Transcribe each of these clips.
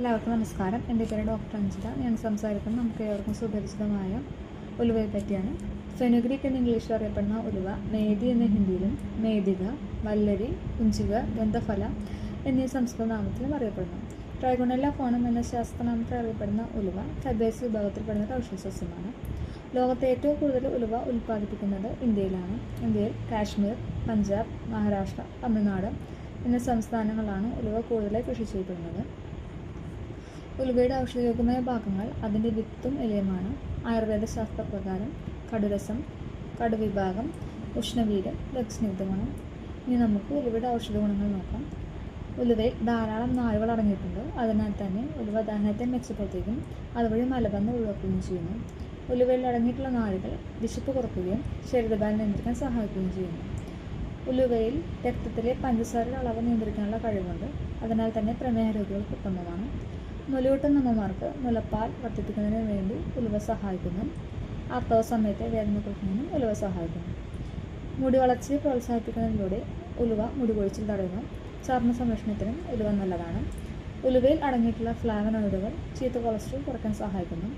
എല്ലാവർക്കും നമസ്കാരം. എന്റെ പേര് ഡോക്ടർ അഞ്ജിത. ഞാൻ സംസാരിക്കുന്നത് നമുക്ക് ഏവർക്കും സുപരിചിതമായ ഉലുവയെ പറ്റിയാണ്. ഫെനുഗ്രിക് എന്ന് ഇംഗ്ലീഷിൽ അറിയപ്പെടുന്ന ഉലുവ മേദി എന്ന ഹിന്ദിയിലും മേദിക വല്ലരി കുഞ്ചിക ഗന്ധഫല എന്നീ സംസ്കൃത നാമത്തിലും അറിയപ്പെടുന്നു. ട്രൈഗോണല്ല ഫോണം എന്ന ശാസ്ത്രനാമത്തിൽ അറിയപ്പെടുന്ന ഉലുവ ഫെബേസ് വിഭാഗത്തിൽപ്പെടുന്ന ഒരു ഔഷധ സസ്യമാണ്. ലോകത്തെ ഏറ്റവും കൂടുതൽ ഉലുവ ഉൽപ്പാദിപ്പിക്കുന്നത് ഇന്ത്യയിലാണ്. ഇന്ത്യയിൽ കാശ്മീർ പഞ്ചാബ് മഹാരാഷ്ട്ര തമിഴ്നാട് എന്നീ സംസ്ഥാനങ്ങളാണ് ഉലുവ കൂടുതലായി കൃഷി ചെയ്യപ്പെടുന്നത്. ഉലുവയുടെ ഔഷധയോഗ്യമായ ഭാഗങ്ങൾ അതിന്റെ വിത്തും ഇലയുമാണ്. ആയുർവേദ ശാസ്ത്രപ്രകാരം കടുരസം കടുവിഭാഗം രക്സ്നിഗ്ധ ഗുണം ഇനി നമുക്ക് ഉലുവയുടെ ഔഷധ ഗുണങ്ങൾ നോക്കാം. ഉലുവയിൽ ധാരാളം നാരുകൾ അടങ്ങിയിട്ടുണ്ട്. അതിനാൽ തന്നെ ഉലുവ ദഹനത്തെ മെച്ചപ്പെടുത്തുകയും അതുവഴി മലബന്ധം ഒഴിവാക്കുകയും ചെയ്യുന്നു. ഉലുവയിൽ അടങ്ങിയിട്ടുള്ള നാരുകൾ വിശപ്പ് കുറയ്ക്കുകയും ശരീരഭാരം നിയന്ത്രിക്കാൻ സഹായിക്കുകയും ചെയ്യുന്നു. ഉലുവയിൽ രക്തത്തിലെ പഞ്ചസാരയുടെ അളവ് നിയന്ത്രിക്കാനുള്ള കഴിവുണ്ട്. അതിനാൽ തന്നെ പ്രമേഹ രോഗികൾക്ക് ഉത്തമമാണ്. മുലയൂട്ടുന്ന അമ്മമാർക്ക് മുലപ്പാൽ വർദ്ധിപ്പിക്കുന്നതിന് വേണ്ടി ഉലുവ സഹായിക്കുന്നു. ആർത്തവ സമയത്തെ വേദന കുറയ്ക്കുന്നതിനും ഉലുവ സഹായിക്കുന്നു. മുടി വളർച്ചയെ പ്രോത്സാഹിപ്പിക്കുന്നതിലൂടെ ഉലുവ മുടി കൊഴിച്ചിൽ തടയുന്നു. ചർമ്മ സംരക്ഷണത്തിനും ഉലുവ നല്ലതാണ്. ഉലുവയിൽ അടങ്ങിയിട്ടുള്ള ഫ്ലാവനോയിഡുകൾ ചീത്ത കൊളസ്ട്രോൾ കുറയ്ക്കാൻ സഹായിക്കുന്നു.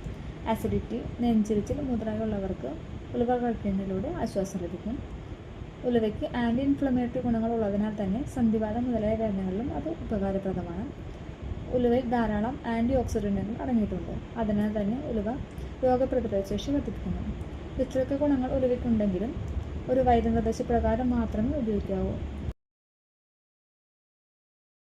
ആസിഡിറ്റി നെഞ്ചിരിച്ചിൽ മുതലായുള്ളവർക്ക് ഉലുവ കഴിക്കുന്നതിലൂടെ ആശ്വാസം ലഭിക്കും. ഉലുവയ്ക്ക് ആന്റി ഇൻഫ്ലമേറ്ററി ഗുണങ്ങൾ ഉള്ളതിനാൽ തന്നെ സന്ധിവാതം മുതലായ വേദനകളിലും അത് ഉപകാരപ്രദമാണ്. ഉലുവയിൽ ധാരാളം ആന്റി ഓക്സിഡന്റുകൾ അടങ്ങിയിട്ടുണ്ട്. അതിനാൽ തന്നെ ഉലുവ രോഗപ്രതിരോധ ശേഷി വർദ്ധിപ്പിക്കുന്നു. ഇത്രയൊക്കെ ഗുണങ്ങൾ ഉലുവയ്ക്കുണ്ടെങ്കിലും ഒരു വൈദ്യനിർദ്ദേശപ്രകാരം മാത്രമേ ഉപയോഗിക്കാവൂ.